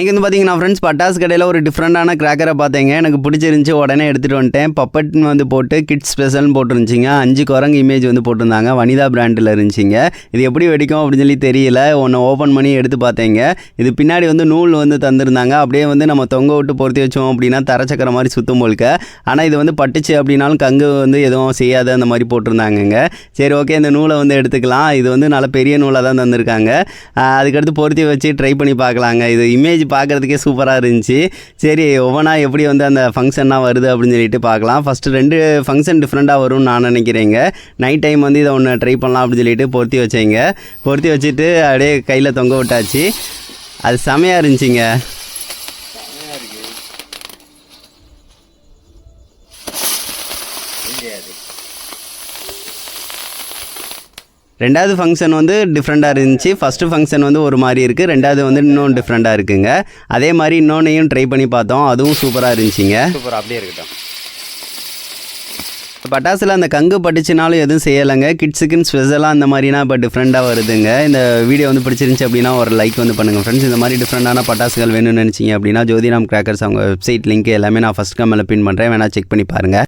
இங்கே வந்து பார்த்தீங்கன்னா ஃப்ரெண்ட்ஸ் பட்டாஸ் கடையில் ஒரு டிஃப்ரெண்டான கிராக்கரை பார்த்தேங்க. எனக்கு பிடிச்சிருந்துச்சி உடனே எடுத்துகிட்டு வந்துட்டேன். பப்பட்னு வந்து போட்டு கிட்ஸ் ஸ்பெஷல்னு போட்டுருந்துச்சிங்க. அஞ்சு குரங்கு இமேஜ் வந்து போட்டிருந்தாங்க. வனிதா பிராண்டில் இருந்துச்சிங்க. இது எப்படி வெடிக்கும் அப்படின்னு சொல்லி தெரியல. ஒன்று ஓப்பன் பண்ணி எடுத்து பார்த்தேங்க. இது பின்னாடி வந்து நூல் வந்து தந்திருந்தாங்க. அப்படியே வந்து நம்ம தொங்க விட்டு பொருத்தி வச்சோம் அப்படின்னா தரச்சக்கர மாதிரி சுற்றும் போல்க. ஆனால் இது வந்து பட்டுச்சு அப்படின்னாலும் கங்கு வந்து எதுவும் செய்யாது. அந்த மாதிரி போட்டிருந்தாங்கங்க. சரி ஓகே இந்த நூலை வந்து எடுத்துக்கலாம். இது வந்து நல்ல பெரிய நூலாக தான் தந்திருக்காங்க. அதுக்கடுத்து பொருத்தி வச்சு ட்ரை பண்ணி பார்க்கலாங்க. இது இமேஜ் பார்க்குறதுக்கே சூப்பராக இருந்துச்சு. சரி ஒவ்வொன்றா எப்படி வந்து அந்த ஃபங்க்ஷன்லாம் வருது அப்படின்னு சொல்லிட்டு பார்க்கலாம். ஃபஸ்ட்டு ரெண்டு ஃபங்க்ஷன் டிஃப்ரெண்ட்டாக வரும்னு நான் நினைக்கிறேங்க. நைட் டைம் வந்து இதை ஒன்று ட்ரை பண்ணலாம் அப்படின்னு சொல்லிட்டு பொருத்தி வச்சேங்க. பொருத்தி வச்சுட்டு அப்படியே கையில் தொங்க விட்டாச்சு. அது செமையாக இருந்துச்சுங்க. ரெண்டாவது ஃபங்க்ஷன் வந்து டிஃப்ரெண்ட்டாக இருந்துச்சு. ஃபஸ்ட்டு ஃபங்க்ஷன் வந்து ஒரு மாதிரி இருக்குது ரெண்டாவது வந்து இன்னும் டிஃப்ரெண்ட்டாக இருக்குங்க. அதே மாதிரி இன்னொன்னையும் ட்ரை பண்ணி பார்த்தோம். அதுவும் சூப்பராக இருந்துச்சுங்க. சூப்பர் அப்படியே இருக்கட்டும். பட்டாசில் அந்த கங்கு பட்டுச்சுனாலும் எதுவும் செய்யலைங்க. கிட்ஸுக்குன்னு ஸ்பெஷலாக அந்த மாதிரினா இப்போ டிஃப்ரெண்ட்டாக வருதுங்க. இந்த வீடியோ வந்து பிடிச்சிருந்துச்சி அப்படின்னா ஒரு லைக் வந்து பண்ணுங்கள் ஃப்ரெண்ட்ஸ் இந்த மாதிரி டிஃப்ரெண்டான பட்டாசுகள் வேணும்னு நினச்சிங்க அப்படின்னா ஜோதிராம் கிராக்கர்ஸ் அவங்க வெப்சைட் லிங்க் எல்லாமே நான் ஃபஸ்ட் கம்மில் பின் பண்ணுறேன் வேணால் செக் பண்ணி பாருங்கள்